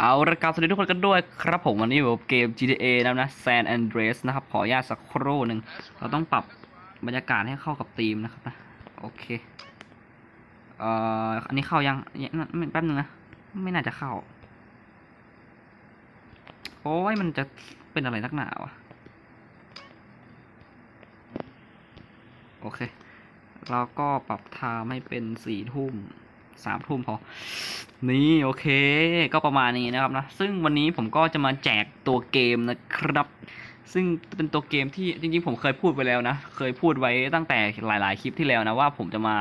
เอาละครับสวัสดีทุกคนกันด้วยครับผมวันนี้อยู่กับเกม GTA นะนะ San Andreas นะครับ ขออนุญาตสักครู่หนึ่ง เราต้องปรับบรรยากาศให้เข้ากับธีมนะครับนะ โอเค เอ่อ อันนี้เข้ายังยังไม่แป๊บนึงนะ ไม่น่าจะเข้า โอ้ยมันจะเป็นอะไรนักหนาวะ โอเค เราก็ปรับทม์ให้เป็นสี่ทุ่มสามทุ่มพอ นี่โอเค ก็ประมาณนี้นะครับนะ ซึ่งวันนี้ผมก็จะมาแจกตัวเกมนะครับ ซึ่งเป็นตัวเกมที่จริงๆ ผมเคยพูดไปแล้วนะ เคยพูดไว้ตั้งแต่หลายๆ คลิปที่แล้วนะว่าผมจะมา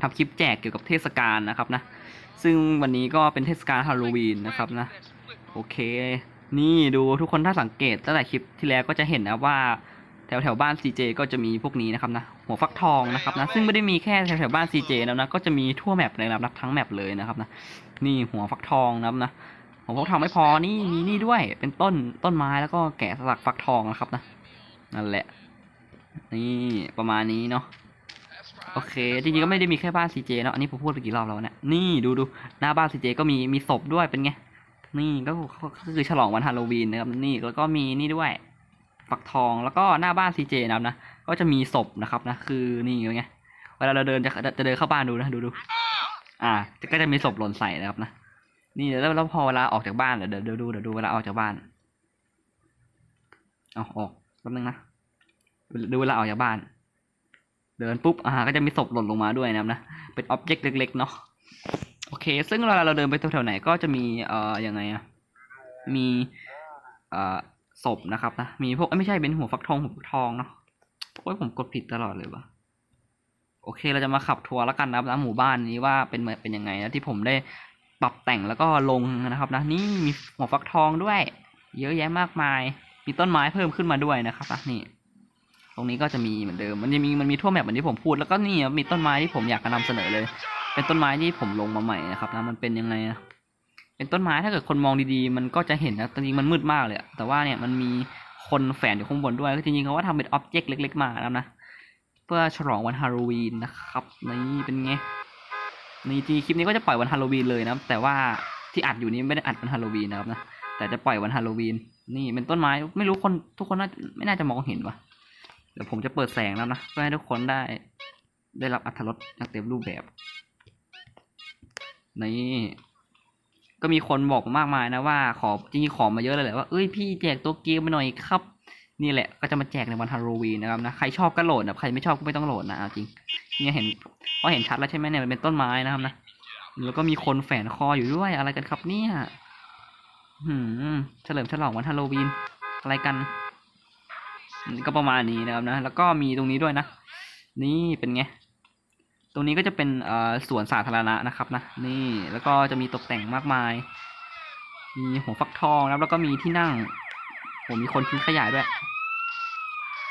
ทำคลิปแจกเกี่ยวกับเทศกาลนะครับนะ ซึ่งวันนี้ก็เป็นเทศกาลฮาโลวีนนะครับนะ โอเค นี่ดูทุกคนถ้าสังเกตตั้งแต่คลิปที่แล้วก็จะเห็นนะว่า วแถวๆบ้าน CJ ก็จะมีพวกนี้นะครับนะหัวฟักทองนะครับนะซึ่งไม่ได้มีแค่แถวแถวๆบ้าน CJ แล้วนะก็จะมีทั่วแมปเลยนะครับทั้งแมปเลยนะครับนะนี่หัวฟักทองนะครับนะหัวฟักทองไม่พอนี่มีนี่ด้วยเป็นต้นต้นไม้แล้วก็แกะสลักฟักทองนะครับนะนั่นแหละ นี่ประมาณนี้เนาะโอเคจริงๆก็ไม่ได้มีแค่บ้าน CJ เนาะอันนี้ผมพูดไปกี่รอบแล้วเนี่ยนี่ดูดูหน้าบ้าน CJ ก็มีมีศพด้วยเป็นไงนี่ก็คือก็คือฉลองวันฮาโลวีนนะครับนี่แล้วก็มีนี่ด้วย ฟักทองแล้วก็หน้าบ้าน CJ นะครับนะก็จะมีศพนะครับนะคือนี่ไงเวลาเราเดินจะจะเดินเข้าบ้านดูนะดูดูอ่าก็จะมีศพหล่นใส่นะครับนะนี่แล้วแล้วพอเวลาออกจากบ้านเดี๋ยวเดี๋ยวดูเดี๋ยวดูเวลาออกจากบ้านเอาออกแป๊บนึงนะดูเวลาออกจากบ้าน เดินปุ๊บอ่าก็จะมีศพหล่นลงมาด้วยนะครับนะเป็นอ็อบเจกต์เล็กๆเนาะโอเค ซึ่งเวลาเราเดินไปแถวๆไหนก็จะมีเอ่อยังไงอะมีเอ่อ ศพนะครับนะ มีพวกเอ้ไม่ใช่เป็นหัวฟักทองหัวฟักทองเนาะโอ้ยผมกดผิดตลอดเลยวะโอเคเราจะมาขับทัวร์แล้วกันนะครับนะหมู่บ้านนี้ว่าเป็นเหมือนเป็นยังไงนะที่ผมได้ปรับแต่งแล้วก็ลงนะครับนะนี่มีหัวฟักทองด้วย เยอะแยะมากมาย มีต้นไม้เพิ่มขึ้นมาด้วยนะครับนะนี่ ตรงนี้ก็จะมีเหมือนเดิม มันจะมีมันมีทั่วแมปเหมือนที่ผมพูดแล้วก็นี่มีต้นไม้ที่ผมอยากจะนำเสนอเลย เป็นต้นไม้ที่ผมลงมาใหม่นะครับนะมันเป็นยังไงนะ เป็นต้นไม้ถ้าเกิดคนมองดีๆ มันก็จะเห็นนะจริงๆมันมืดมากเลยแต่ว่าเนี่ยมันมีคนแฝงอยู่ข้างบนด้วยก็จริงๆเขาว่าทำเป็นอ็อบเจกต์เล็ก ๆ มาแล้วนะเพื่อฉลองวันฮาโลวีนนะครับนี่เป็นไงนี่จริงคลิปนี้ก็จะปล่อยวันฮาโลวีนเลยนะแต่ว่าที่อัดอยู่นี้ไม่ได้อัดวันฮาโลวีนนะครับนะแต่จะปล่อยวันฮาโลวีนนี่เป็นต้นไม้ไม่รู้คนทุกคนน่าไม่น่าจะมองเห็นวะเดี๋ยวผมจะเปิดแสงแล้วนะเพื่อให้ทุกคนได้ ได้รับอรรถรสอย่างเต็มรูปแบบนี่ ก็มีคนบอกมากมายนะว่าขอจริงๆขอมาเยอะเลยแหละว่าเอ้ยพี่แจกตัวเกมมาหน่อยครับ นี่แหละก็จะมาแจกในวันฮาโลวีนนะครับนะใครชอบก็โหลดนะใครไม่ชอบก็ไม่ต้องโหลดนะเอาจริงเนี่ยเห็นพอเห็นชัดแล้วใช่ไหมเนี่ยมันเป็นต้นไม้นะครับนะแล้วก็มีคนแฝนคออยู่ด้วยอะไรกันครับเนี่ยหืมเฉลิมฉลองวันฮาโลวีนอะไรกัน ก็ประมาณนี้นะครับนะ แล้วก็มีตรงนี้ด้วยนะ นี่เป็นไง ตรงนี้ก็จะเป็นสวนสาธารณะนะครับนะนี่แล้วก็จะมีตกแต่งมากมาย มีหัวฟักทองนะแล้วก็มีที่นั่งผมมีคนทิ้งขยะด้วย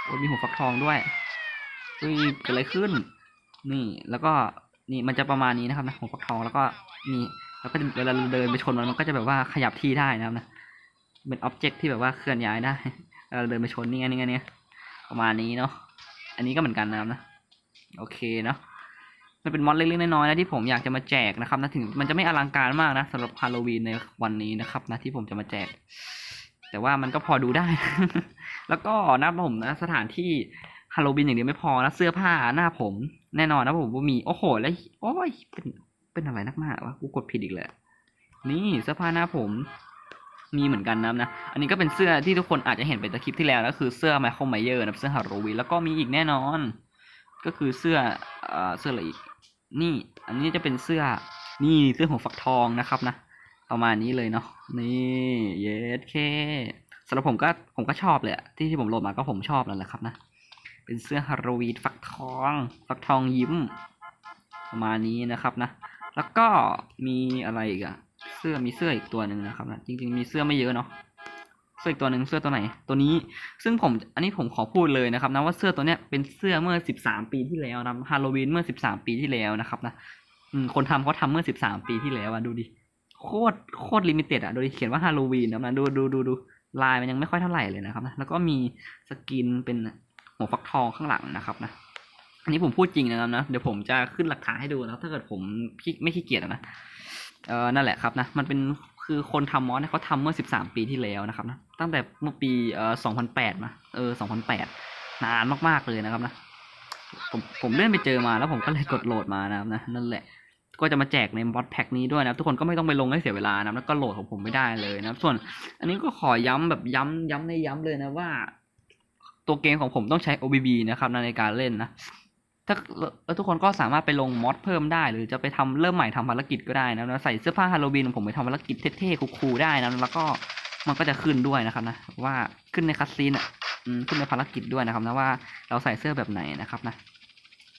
โอ้มีหัวฟักทองด้วยเฮ้ยเกิดอะไรขึ้น นี่แล้วก็นี่มันจะประมาณนี้นะครับนะหัวฟักทองแล้วก็นี่แล้วก็เวลาเราเดินไปชนมันมันก็จะแบบว่าขยับที่ได้นะครับนะเป็นอ็อบเจกต์ที่แบบว่าเคลื่อนย้ายได้เวลาเราเดินไปชนนี่ไงนี่ไงเนี่ยประมาณนี้เนาะอันนี้ก็เหมือนกันนะครับนะโอเคเนาะ มันเป็นมอดเล็กๆน้อยๆนะที่ผมอยากจะมาแจกนะครับนะถึงมันจะไม่อลังการมากนะสำหรับฮาโลวีนในวันนี้นะครับนะที่ผมจะมาแจก แต่ว่ามันก็พอดูได้ แล้วก็นะผมนะสถานที่ฮาโลวีนอย่างเดียวไม่พอนะเสื้อผ้าหน้าผมแน่นอนนะผมว่ามีโอ้โหแล้วโอ้ยเป็นเป็นอะไรนักหนาวะกูกดผิดอีกแล้วนี่เสื้อผ้าหน้าผมมีเหมือนกันนะนะ อันนี้ก็เป็นเสื้อที่ทุกคนอาจจะเห็นไปจากคลิปที่แล้วนะคือเสื้อไมเคิลไมเยอร์นะเสื้อฮาโลวีนแล้วก็มีอีกแน่นอน ก็คือเสื้อเอ่อเสื้ออะไรอีก นี่ อันนี้จะเป็นเสื้อ นี่เสื้อหัวฝักทองนะครับนะประมาณนี้เลยเนาะ นี่เยสเคสำหรับผมก็ผมก็ชอบเลยที่ที่ผมโหลดมาก็ผมชอบนั่นแหละครับนะ เป็นเสื้อฮาโลวีนฟักทองฟักทองยิ้ม ประมาณนี้นะครับนะ แล้วก็มีอะไรอีกอะเสื้อมีเสื้ออีกตัวหนึ่งนะครับนะ จริง ๆ มีเสื้อไม่เยอะเนาะ เสื้ออีกตัวหนึ่งเสื้อตัวไหน ตัวนี้ ซึ่งผมอันนี้ผมขอพูดเลยนะครับนะว่าเสื้อตัวเนี้ยเป็นเสื้อเมื่อ 13 ปีที่แล้วนะฮาโลวีนเมื่อ 13 ปีที่แล้วนะครับนะคนทำเขาทำเมื่อ 13 ปีที่แล้วอะดูดิโคตรโคตรลิมิเต็ดอะโดยเขียนว่าฮาโลวีนนะนะดูดูดูดูลายมันยังไม่ค่อยเท่าไหร่เลยนะครับนะแล้วก็มีสกินเป็นหัวฟักทองข้างหลังนะครับนะอันนี้ผมพูดจริงนะครับนะ เดี๋ยวผมจะขึ้นหลักฐานให้ดูนะถ้าเกิดผมไม่ขี้เกียจนะเออนั่นแหละครับนะ มันเป็น คือคนทำมอสเนี่ยเขาทำเมื่อ 13 ปีที่แล้วนะครับนะตั้งแต่เมื่อปีเอ่อ2008มาเออ2008 นานมากๆเลยนะครับนะผมผมเลื่อนไปเจอมาแล้วผมก็เลยกดโหลดมานะครับนะนั่นแหละก็จะมาแจกในมอดแพ็กนี้ด้วยนะทุกคนก็ไม่ต้องไปลงให้เสียเวลานะแล้วก็โหลดของผมไม่ได้เลยนะส่วน อันนี้ก็ขอย้ำแบบย้ำย้ำในย้ำเลยนะว่า ตัวเกมของผมต้องใช้ OBB นะครับในการเล่นนะ ถ้าแล้วทุกคนก็สามารถไปลงมอดเพิ่มได้ หรือจะไปทำเริ่มใหม่ทำภารกิจก็ได้นะใส่เสื้อผ้าฮาโลวีนของผมไปทำภารกิจเท่ๆคูลๆได้นะแล้วก็มันก็จะขึ้นด้วยนะครับนะว่าขึ้นในคัสซีนอะอืมขึ้นในภารกิจด้วยนะครับนะว่าเราใส่เสื้อแบบไหนนะครับนะ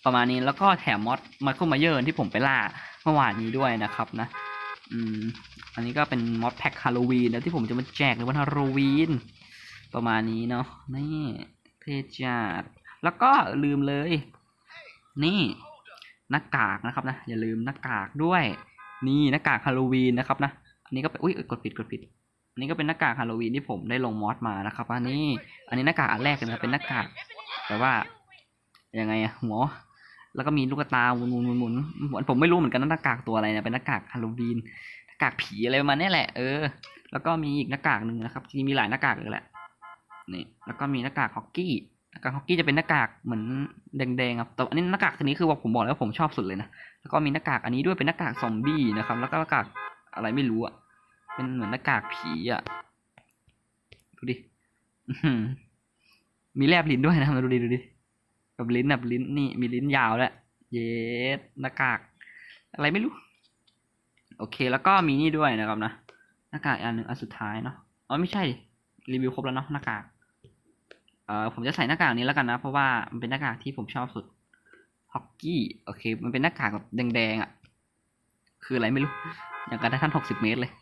ประมาณนี้แล้วก็แถมมอดมาเข้ามาเยอะที่ผมไปล่าเมื่อวานนี้ด้วยนะครับนะอืมอันนี้ก็เป็นมอดแพ็คฮาโลวีนแล้วที่ผมจะมาแจกในวันฮาโลวีนประมาณนี้เนาะนี่เทจัดแล้วก็ลืมเลย นี่หน้ากากนะครับนะอย่าลืมหน้ากากด้วย นี่หน้ากากฮาโลวีนนะครับนะอันนี้ก็เป็นอุ้ยกดผิดกดผิดอันนี้ก็เป็นหน้ากากฮาโลวีนที่ผมได้ลงมอดมานะครับอันนี้ อันนี้หน้ากากอันแรกเลยนะเป็นหน้ากาก แต่ว่ายังไงอะหัวแล้วก็มีลูกตาหมุนหมุนหมุนหมุนผมไม่รู้เหมือนกันว่าหน้ากากตัวอะไรนะเป็นหน้ากากฮาโลวีนหน้ากากผีอะไรประมาณนี้แหละเออแล้วก็มีอีกหน้ากากหนึ่งนะครับจริงๆมีหลายหน้ากากเลยแหละนี่แล้วก็มีหน้ากากฮอกกี้ น้ากากฮอกกี้จะเป็นหน้ากากเหมือนแดงๆครับแต่อันนี้หน้ากากตัวนี้คือว่าผมบอกแล้ววาผมชอบสุดเลยนะแล้วก็มีหน้ากากอันนี้ด้วยเป็นหน้ากากซอมบี้นะครับ แล้วก็หน้ากากอะไรไม่รู้อะเป็นเหมือนหน้ากากผีอะดูดิมีแลบลิ้นด้วยนะมาดูดิดูดิแบบลิ้นแบบลิ้นนี่มีลิ้นยาวแล้วยเย็ดหน้ากาก อะไรไม่รู้ โอเคแล้วก็มีนี่ด้วยนะครับนะหน้ากากอันหนึ่งอันสุดท้ายเนาะอ๋อไม่ใช่รีวิวครบแล้วเนาะหน้ากาก เออผมจะใส่หน้ากากนี้แล้วกันนะ เพราะว่ามันเป็นหน้ากากที่ผมชอบสุดฮอกกี้โอเค มันเป็นหน้ากากแบบแดงๆอะ คืออะไรไม่รู้ อย่างกับไททันหกสิบเมตรเลย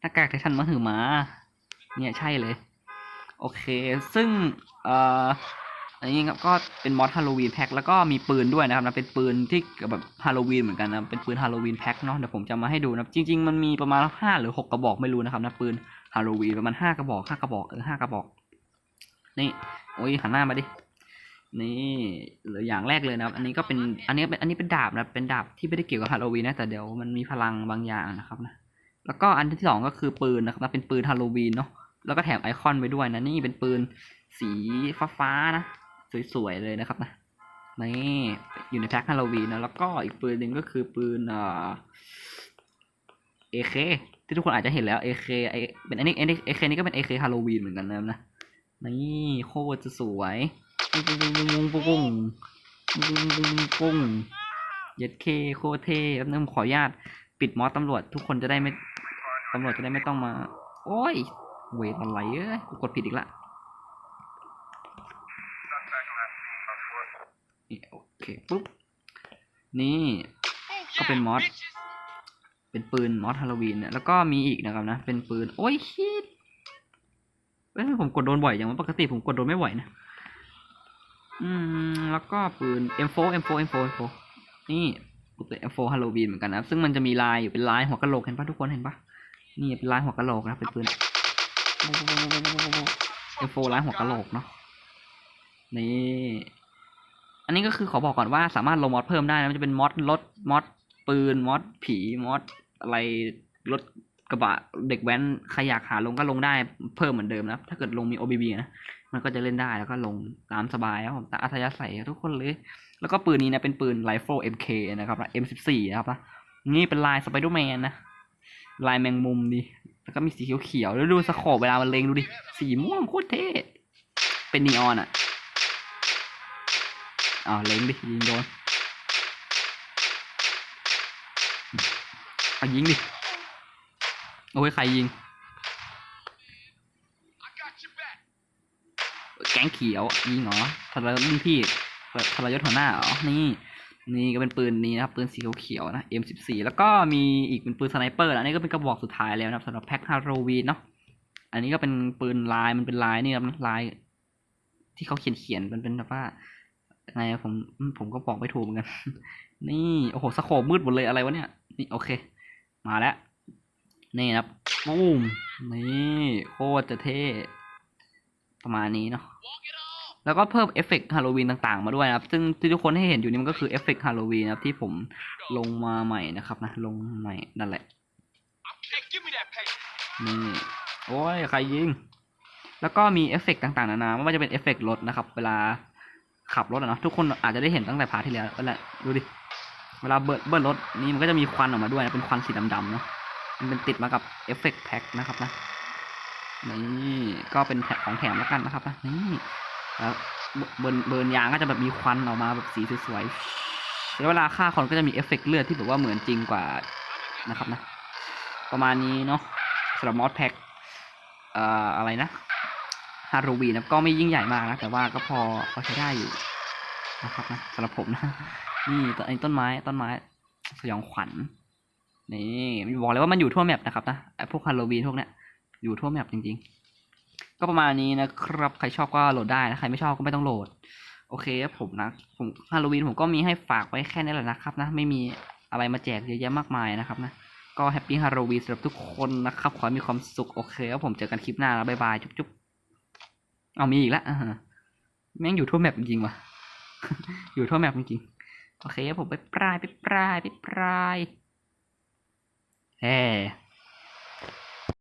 หน้ากากไททันมหึมา เนี่ยใช่เลย โอเค ซึ่ง เอ่ออันนี้ครับก็เป็นมอดฮาโลวีนแพ็คแล้วก็มีปืนด้วยนะครับนะเป็นปืนที่แบบฮาโลวีนเหมือนกันนะเป็นปืนฮาโลวีนแพ็คเนาะเดี๋ยวผมจะมาให้ดูนะจริง ๆ มันมีประมาณห้าหรือหกกระบอกไม่รู้นะครับนะปืนฮาโลวีนประมาณห้ากระบอกห้ากระบอกเออห้ากระบอก นี่โอ้ยหันหน้ามาดินี่หลืออย่างแรกเลยนะครับ อันนี้ก็เป็นอันนี้เป็นอันนี้เป็นดาบนะเป็นดาบที่ไม่ได้เกี่ยวกับฮาโลวีนนะแต่เดี๋ยวมันมีพลังบางอย่างนะครับนะแล้วก็อันที่สองก็คือปืนนะครับนะเป็นปืนฮาโลวีนเนาะแล้วก็แถมไอคอนไปด้วยนะนี่เป็นปืนสีฟ้าๆนะสวยๆเลยนะครับนะนี่อยู่ในแพ็คฮาโลวีนนะแล้วก็อีกปืนหนึ่งก็คือปืนเอ่อเอเคที่ทุกคนอาจจะเห็นแล้วเอเคไอเป็นอันนี้เอเคนี่ก็เป็นเอเคฮาโลวีนเหมือนกันนะนะ นี่โคตรจะสวยปุ้งปุ้งปุ้งปุ้งปุ้งปุ้งปุ้งปุ้งปุ้งเย็ดเคโคเท่ครับนึงขออนุญาตปิดมอสตำรวจทุกคนจะได้ไม่ตำรวจจะได้ไม่ต้องมา โอ้ย เวทอะไรเอ้ยกดผิดอีกละนี่โอเคปุ๊บ นี่ก็เป็นมอสเป็นปืนมอสฮาโลวีนเนี่ยแล้วก็มีอีกนะครับนะ เป็นปืน โอ้ยชิด เอ้ยผมกดโดนบ่อยอย่างว่าปกติผมกดโดนไม่บ่อยนะ อืม แล้วก็ปืน M4 M4 M4 M4 นี่เป็น M4 ฮาโลวีนเหมือนกันนะซึ่งมันจะมีลายอยู่เป็นลายหัวกะโหลกเห็นปะทุกคนเห็นปะนี่เป็นลายหัวกะโหลกนะเป็นปืน M4 ลายหัวกะโหลกเนาะนี่ อันนี้ก็คือขอบอกก่อนว่าสามารถลงมอดเพิ่มได้นะมันจะเป็นมอดรถมอดปืนมอดผีมอดอะไรรถ กระบะเด็กแว้นใครอยากหาลงก็ลงได้เพิ่มเหมือนเดิมนะถ้าเกิดลงมี OBB นะมันก็จะเล่นได้แล้วก็ลงตามสบายครับผมตามอัธยาศัยทุกคนเลย แล้วก็ปืนนี้นะเป็นปืนไรเฟิล MK นะครับนะ M14 นะครับนะนี่เป็นลายสไปเดอร์แมนนะลายแมงมุมดี แล้วก็มีสีเขียวๆแล้วดูสโคปเวลามันเลงดูดิ สีม่วงโคตรเท่เป็นนีออนอะอ้าเล็งดิยิงโดนเอายิงดิ โอ้ยใครยิง แก๊งเขียวยิงเหรอทรรุ่นพี่ทรยศหัวหน้าเหรอ นี่ นี่ก็เป็นปืนนี้นะครับปืนสีเขียวๆนะ M14 แล้วก็มีอีกเป็นปืนสไนเปอร์นะอันนี้ก็เป็นกระบอกสุดท้ายแล้วนะครับสำหรับแพ็คฮาโลวีนเนาะ อันนี้ก็เป็นปืนลายมันเป็นลายนี่ครับลาย ที่เขาเขียนเขียนๆมันเป็นแบบว่าไงผมผมก็บอกไม่ถูกเหมือนกัน นี่โอ้โหสโคปมืดหมดเลยอะไรวะเนี่ย นี่โอเค มาแล้ว นี่นะครับปุ้มนี่โคตรจะเท่ประมาณนี้เนาะแล้วก็เพิ่มเอฟเฟกต์ฮาโลวีนต่างๆมาด้วยนะครับ ซึ่งที่ทุกคนให้เห็นอยู่นี่มันก็คือเอฟเฟกต์ฮาโลวีนนะครับที่ผมลงมาใหม่นะครับนะลงใหม่นั่นแหละ Hey, give me that นี่โอ้ยใครยิง แล้วก็มีเอฟเฟกต์ต่างๆนานาไม่ว่าจะเป็นเอฟเฟกต์รถนะครับ เวลาขับรถอะเนาะทุกคนอาจจะได้เห็นตั้งแต่พาร์ทที่แล้วนั่นแหละดูดิเวลาเบิร์เบิร์รถนี่มันก็จะมีควันออกมาด้วยนะเป็นควันสีดำๆเนาะ มันเป็นติดมากับเอฟเฟกต์แพ็คนะครับนะนี่ก็เป็นแถบของแถมแล้วกันนะครับนะนี่แล้วเบิร์นเบิร์นยางก็จะแบบมีควันออกมาแบบสีสวยๆแล้วเวลาฆ่าคนก็จะมีเอฟเฟกต์เลือดที่แบบว่าเหมือนจริงกว่านะครับนะ ประมาณนี้เนาะสำหรับมอสแพ็คเอ่ออะไรนะฮาโลวีนนะก็ไม่ยิ่งใหญ่มากนะ แต่ว่าก็พอพอใช้ได้อยู่นะครับนะสำหรับผมนะ นี่ต้นต้นไม้ต้นไม้สยองขวัญ นี่บอกเลยว่ามันอยู่ทั่วแมปนะครับนะไอพวกฮาโลวีนพวกเนี้ยอยู่ทั่วแมปจริง ๆ ก็ประมาณนี้นะครับ ใครชอบก็โหลดได้นะใครไม่ชอบก็ไม่ต้องโหลด โอเคครับผมนะผมฮาโลวีนผมก็มีให้ฝากไว้แค่นี้แหละนะครับนะไม่มีอะไรมาแจกเยอะแยะมากมายนะครับนะก็แฮปปี้ฮาโลวีนสำหรับทุกคนนะครับ ขอให้มีความสุขโอเคครับผมเจอกันคลิปหน้าแล้วบ๊ายบายจุ๊บๆเอามีอีกแล้วอ่าฮะแม่งอยู่ทั่วแมปจริงๆว่ะอยู่ทั่วแมปจริงๆโอเคครับผมไปปลายไปปลายไปปลาย แฮ่